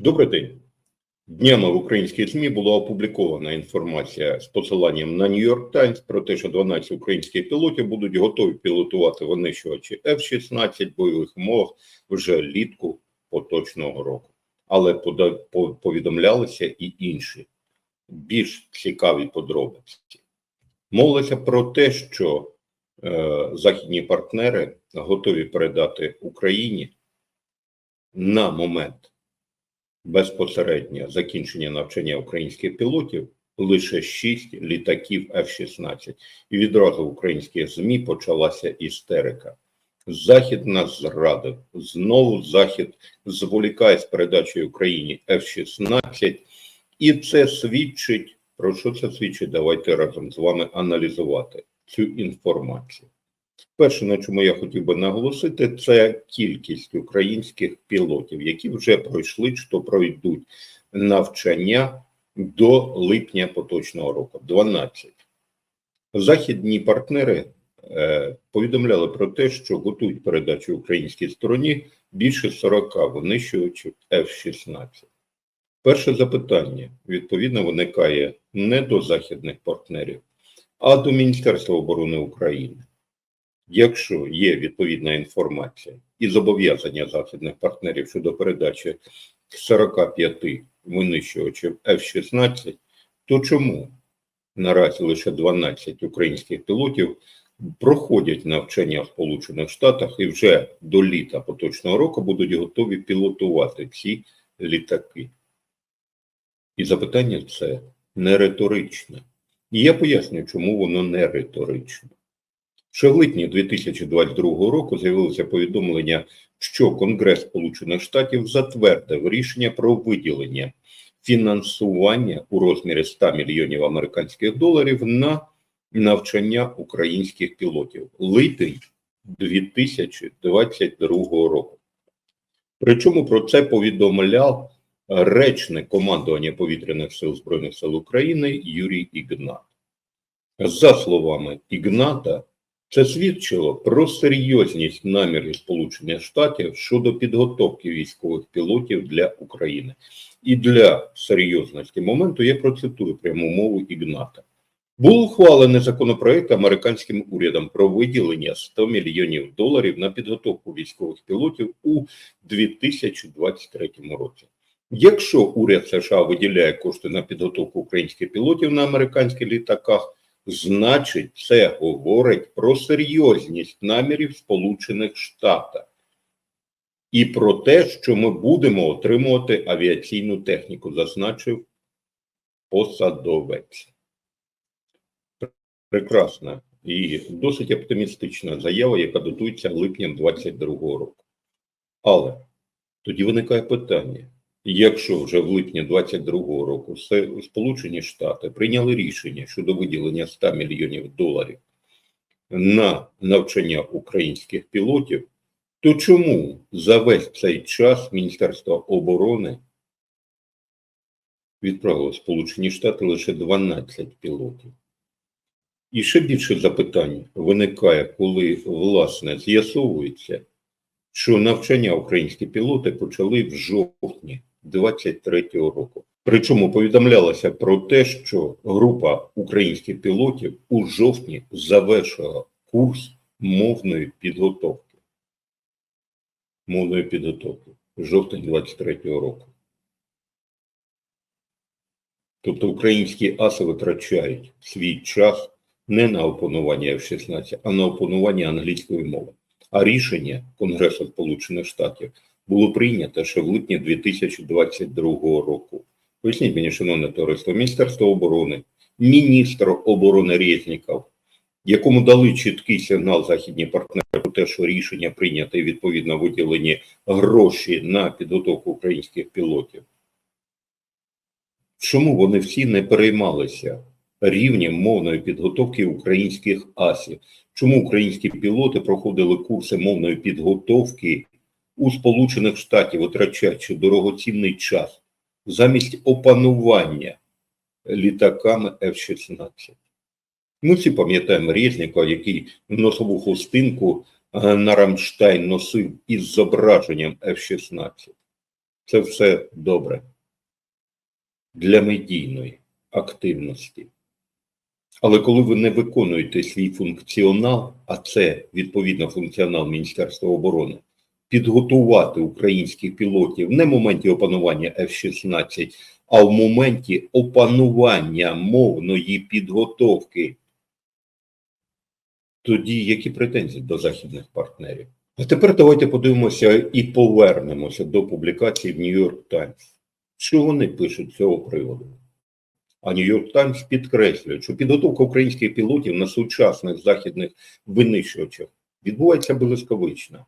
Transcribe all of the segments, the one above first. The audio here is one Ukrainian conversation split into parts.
Добрий день. Днями в українській ЗМІ була опублікована інформація з посиланням на Нью-Йорк Таймс про те, що 12 українських пілотів будуть готові пілотувати винищувачі F-16 в бойових умовах вже літку поточного року. Але повідомлялися і інші більш цікаві подробиці. Мовилося про те, що е, західні партнери готові передати Україні на момент безпосередньо закінчення навчання українських пілотів лише 6 літаків F-16. І відразу в українських ЗМІ почалася істерика. Захід нас зрадив. Знову Захід зволікає з передачею Україні F-16. І це свідчить, про що це свідчить? Давайте разом з вами аналізувати цю інформацію. Перше, на чому я хотів би наголосити, це кількість українських пілотів, які вже пройшли то пройдуть навчання до липня поточного року 12. Західні партнери е, повідомляли про те, що готують передачу українській стороні більше 40 винищувачів F-16. Перше запитання відповідно виникає не до західних партнерів, а до Міністерства оборони України. Якщо є відповідна інформація і зобов'язання західних партнерів щодо передачі 45 винищувачів F-16, то чому наразі лише 12 українських пілотів проходять навчання в Сполучених Штатах і вже до літа поточного року будуть готові пілотувати ці літаки? І запитання це не риторичне. І я поясню, чому воно не риторичне. Ще в липні 2022 року з'явилося повідомлення, що Конгрес Сполучених Штатів затвердив рішення про виділення фінансування у розмірі 100 мільйонів американських доларів на навчання українських пілотів. Липень 2022 року. Причому про це повідомляв речник командування повітряних сил Збройних сил України Юрій Ігнат. За словами Ігната, це свідчило про серйозність намірів Сполучених Штатів щодо підготовки військових пілотів для України. І для серйозності моменту я процитую пряму мову Ігната. Був ухвалений законопроект американським урядом про виділення 100 мільйонів доларів на підготовку військових пілотів у 2023 році. Якщо уряд США виділяє кошти на підготовку українських пілотів на американських літаках, значить, це говорить про серйозність намірів Сполучених Штатів і про те, що ми будемо отримувати авіаційну техніку, зазначив посадовець. Прекрасна і досить оптимістична заява, яка датується липнем 2022 року. Але тоді виникає питання: якщо вже в липні 2022 року Сполучені Штати прийняли рішення щодо виділення 100 мільйонів доларів на навчання українських пілотів, то чому за весь цей час Міністерство оборони відправило Сполучені Штати лише 12 пілотів? І ще більше запитань виникає, коли власне з'ясовується, що навчання українські пілоти почали в жовтні 23-го року. Причому повідомлялося про те, що група українських пілотів у жовтні завершила курс мовної підготовки. Мовної підготовки жовтень 23-го року. Тобто українські аси витрачають свій час не на опанування F-16, а на опанування англійської мови. А рішення Конгресу Сполучених Штатів було прийнято ще в липні 2022 року. Поясніть мені, шановне товариство, Міністерство оборони, міністр оборони Резніков, якому дали чіткий сигнал західні партнери про те, що рішення прийнято і відповідно виділені гроші на підготовку українських пілотів. Чому вони всі не переймалися рівнем мовної підготовки українських асів? Чому українські пілоти проходили курси мовної підготовки у Сполучених Штатів, витрачаючи дорогоцінний час замість опанування літаками F-16? Ми всі пам'ятаємо Резнікова, який носову хустинку е, на Рамштайн носив із зображенням F-16. Це все добре для медійної активності. Але коли ви не виконуєте свій функціонал, а це відповідно функціонал Міністерства оборони, підготувати українських пілотів не в моменті опанування F-16, а в моменті опанування мовної підготовки, тоді які претензії до західних партнерів? А тепер давайте подивимося і повернемося до публікації в Нью-Йорк Таймс. Що вони пишуть з цього приводу? А Нью-Йорк Таймс підкреслює, що підготовка українських пілотів на сучасних західних винищувачах відбувається блискавично,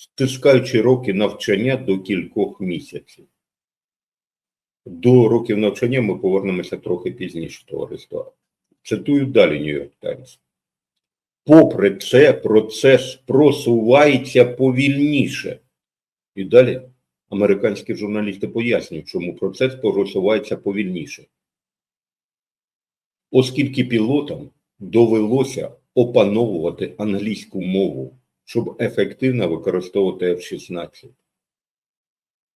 стискаючи роки навчання до кількох місяців. До років навчання ми повернемося трохи пізніше, товариство. Цитую далі Нью-Йорк Таймс. Попри це, процес просувається повільніше. І далі американські журналісти пояснюють, чому процес просувається повільніше. Оскільки пілотам довелося опановувати англійську мову, щоб ефективно використовувати F-16.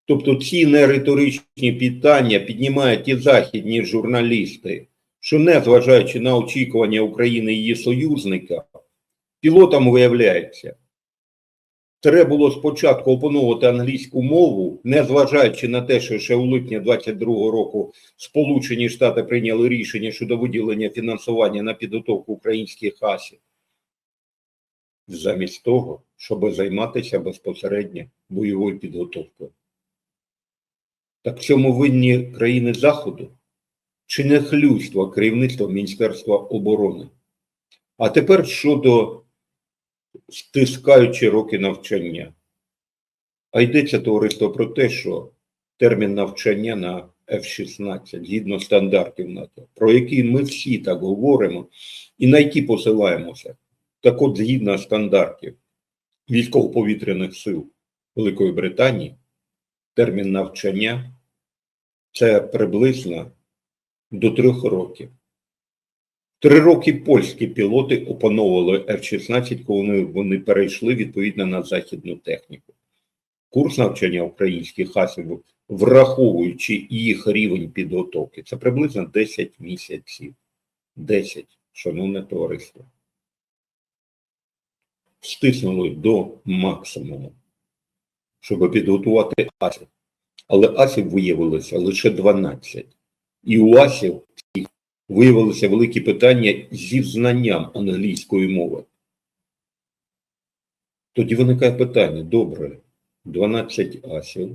Тобто ці нериторичні питання піднімають і західні журналісти, що незважаючи на очікування України і її союзника, пілотам виявляється, треба було спочатку опановувати англійську мову, незважаючи на те, що ще у липні 22-го року Сполучені Штати прийняли рішення щодо виділення фінансування на підготовку українських асів, замість того, щоб займатися безпосередньо бойовою підготовкою. Так в цьому винні країни Заходу чи не хлюйство керівництва Міністерства оборони? А тепер щодо стискаючи роки навчання. А йдеться товариство про те, що термін навчання на F-16 згідно стандартів НАТО, про які ми всі так говоримо і на які посилаємося. Так от, згідно стандартів військово-повітряних сил Великої Британії, термін навчання це приблизно до трьох років. Три роки польські пілоти опановували F-16, коли вони перейшли відповідно на західну техніку. Курс навчання українських асів, враховуючи їх рівень підготовки, це приблизно 10 місяців. 10, шановне товариство. Стиснули до максимуму, щоб підготувати асів. Але асів виявилося лише 12. І у асів виявилися великі питання зі знанням англійської мови. Тоді виникає питання: добре, 12 асів,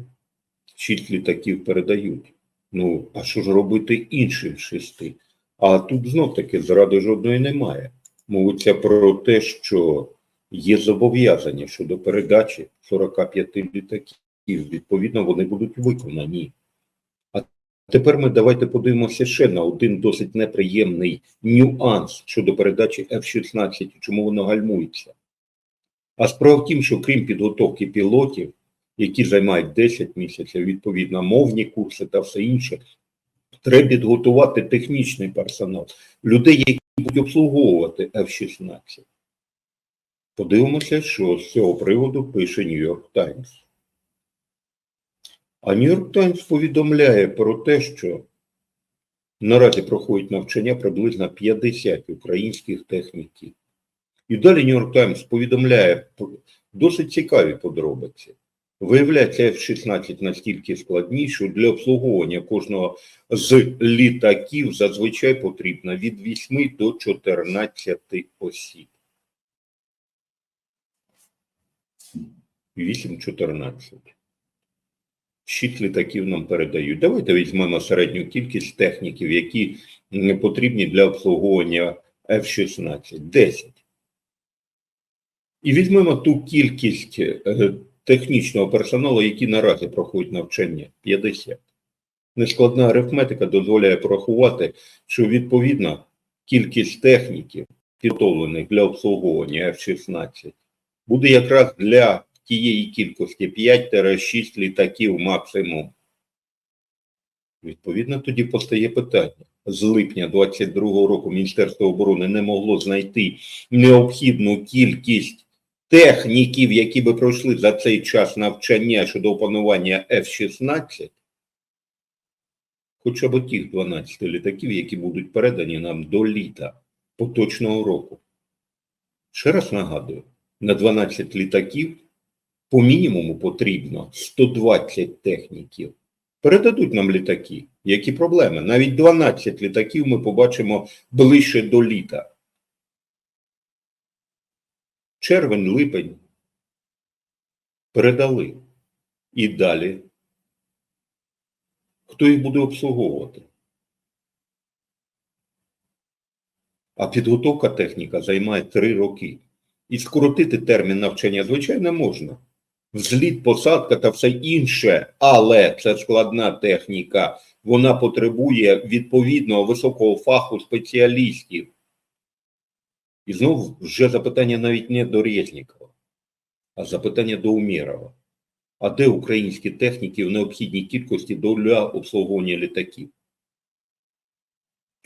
6 літаків передають. Ну, а що ж робити іншим шести? А тут знов таки зради жодної немає. Мовиться про те, що є зобов'язання щодо передачі 45 літаків. Відповідно, вони будуть виконані. А Тепер ми давайте подивимося ще на один досить неприємний нюанс щодо передачі F-16 чому воно гальмується. А справа в тім, що крім підготовки пілотів, які займають 10 місяців, відповідно, мовні курси та все інше, треба підготувати технічний персонал, людей, які будуть обслуговувати F-16. Подивимося, що з цього приводу пише Нью-Йорк Таймс. А Нью-Йорк Таймс повідомляє про те, що наразі проходять навчання приблизно 50 українських техніків. І далі Нью-Йорк Таймс повідомляє досить цікаві подробиці. Виявляється, F-16 настільки складні, що для обслуговування кожного з літаків зазвичай потрібно від 8 до 14 осіб. 8-14. Шість літаків нам передають. Давайте візьмемо середню кількість техніків, які потрібні для обслуговування F-16. 10. І візьмемо ту кількість е, технічного персоналу, які наразі проходять навчання 50. Нескладна арифметика дозволяє порахувати, що відповідно кількість техніків, підготовлених для обслуговування F-16, буде якраз для тієї кількості 5-6 літаків максимум. Відповідно, тоді постає питання. З липня 22 року Міністерство оборони не могло знайти необхідну кількість техніків, які би пройшли за цей час навчання щодо опанування F-16, хоча б тих 12 літаків, які будуть передані нам до літа поточного року. Ще раз нагадую, на 12 літаків по мінімуму потрібно 120 техніків. Передадуть нам літаки. Які проблеми? Навіть 12 літаків ми побачимо ближче до літа. Червень, липень передали. І далі. Хто їх буде обслуговувати? А підготовка техніка займає 3 роки. І скоротити термін навчання, звичайно, можна. Взліт, посадка та все інше, але це складна техніка. Вона потребує відповідного високого фаху спеціалістів. І знову вже запитання навіть не до Резнікова, а запитання до Умєрова. А де українські техніки в необхідній кількості для обслуговування літаків?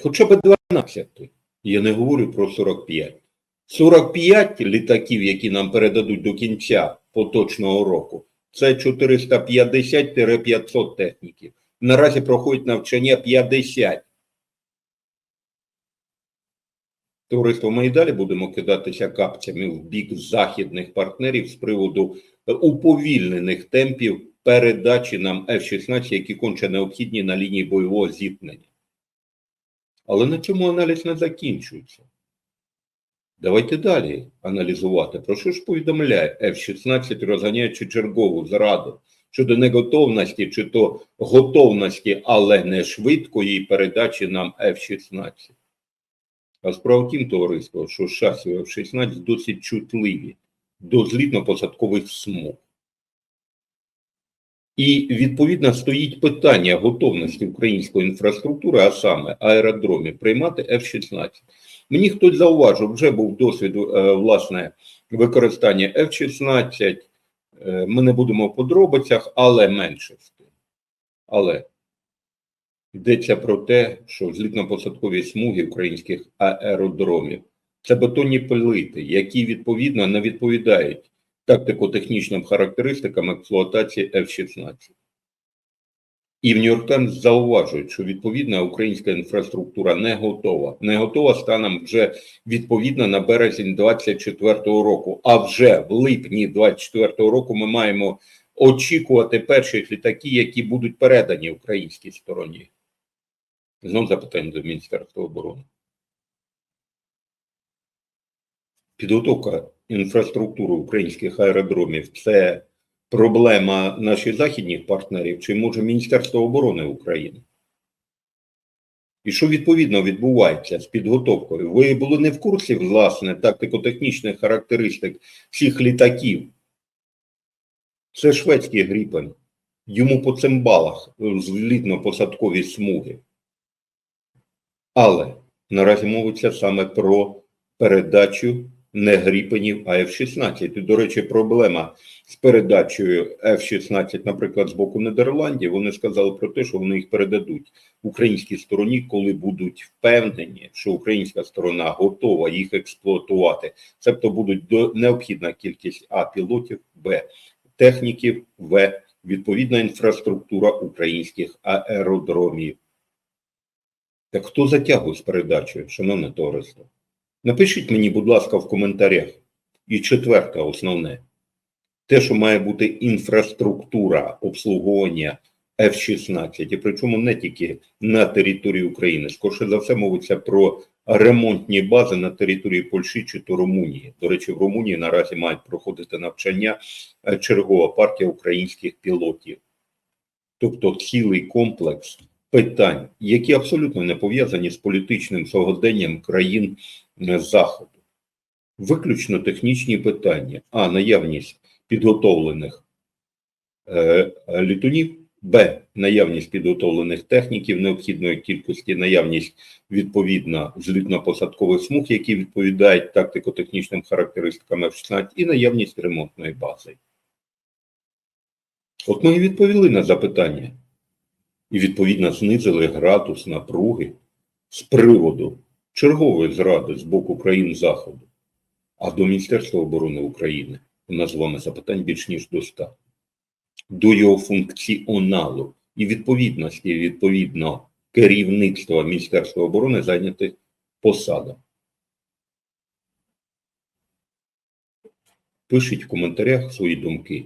Хоча б 12. Я не говорю про 45. 45 літаків, які нам передадуть до кінця поточного року, це 450-500 техніків. Наразі проходить навчання 50. Товариство, ми і далі будемо кидатися капцями в бік західних партнерів з приводу уповільнених темпів передачі нам F-16, які конче необхідні на лінії бойового зіткнення. Але на цьому аналіз не закінчується. Давайте далі аналізувати, про що ж повідомляє F-16, розганяючи чергову зраду щодо неготовності чи то готовності, але не швидкої передачі нам F-16. А справа тім, товариство, що шасі F-16 досить чутливі до злітно-посадкових смуг. І відповідно стоїть питання готовності української інфраструктури, а саме аеродромів, приймати F-16. Мені хтось зауважив, вже був досвід е, власне використання F-16. Е, Ми не будемо в подробицях, але менше з тим. Але йдеться про те, що злітно-посадкові смуги українських аеродромів це бетонні плити, які відповідно не відповідають тактико-технічним характеристикам експлуатації F-16. І в Нью-Йорк Таймс зауважують, що відповідна українська інфраструктура не готова. Не готова станом вже відповідно на березень 24-го року. А вже в липні 24-го року ми маємо очікувати перших літаків, які будуть передані українській стороні. Знову запитання до Міністерства оборони. Підготовка інфраструктури українських аеродромів це проблема наших західних партнерів чи може Міністерство оборони України? І що відповідно відбувається з підготовкою? Ви були не в курсі, власне, тактико-технічних характеристик всіх літаків. Це шведський гріпен. Йому по цимбалах злітно-посадкові смуги. Але наразі мовиться саме про передачу не гріпенів, а F-16. І, до речі, проблема з передачею F-16, наприклад, з боку Нідерландів, вони сказали про те, що вони їх передадуть українській стороні, коли будуть впевнені, що українська сторона готова їх експлуатувати. Тобто будуть необхідна кількість А пілотів, Б техніків, В відповідна інфраструктура українських аеродромів. Так хто затягує з передачею, шановне товариство? Напишіть мені, будь ласка, в коментарях. І четверте, основне, те, що має бути інфраструктура обслуговування F-16, і причому не тільки на території України, скорше за все мовиться про ремонтні бази на території Польщі чи то Румунії. До речі, в Румунії наразі мають проходити навчання е, чергова партія українських пілотів. Тобто цілий комплекс питань, які абсолютно не пов'язані з політичним сьогоденням країн Заходу. Виключно технічні питання, а наявність підготовлених е, літунів, Б. Наявність підготовлених техніків необхідної кількості, наявність відповідно злітно-посадкових смуг, які відповідають тактико-технічним характеристикам F-16, і наявність ремонтної бази. От ми і відповіли на запитання і відповідно знизили градус напруги з приводу чергової зради з боку країн Заходу. А до Міністерства оборони України у нас з вами запитань більш ніж до 100. До його функціоналу і відповідності відповідно керівництва Міністерства оборони зайняти посадам. Пишіть в коментарях свої думки.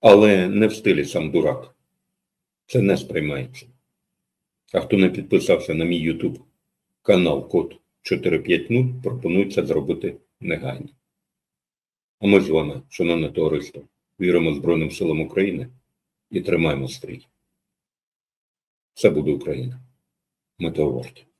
Але не в стилі сам дурак. Це не сприймається. А хто не підписався на мій YouTube канал Код 450, пропонується зробити негайно. А ми з вами, шановне товариство, віримо Збройним силам України і тримаємо стрій. Це буде Україна. Ми варті.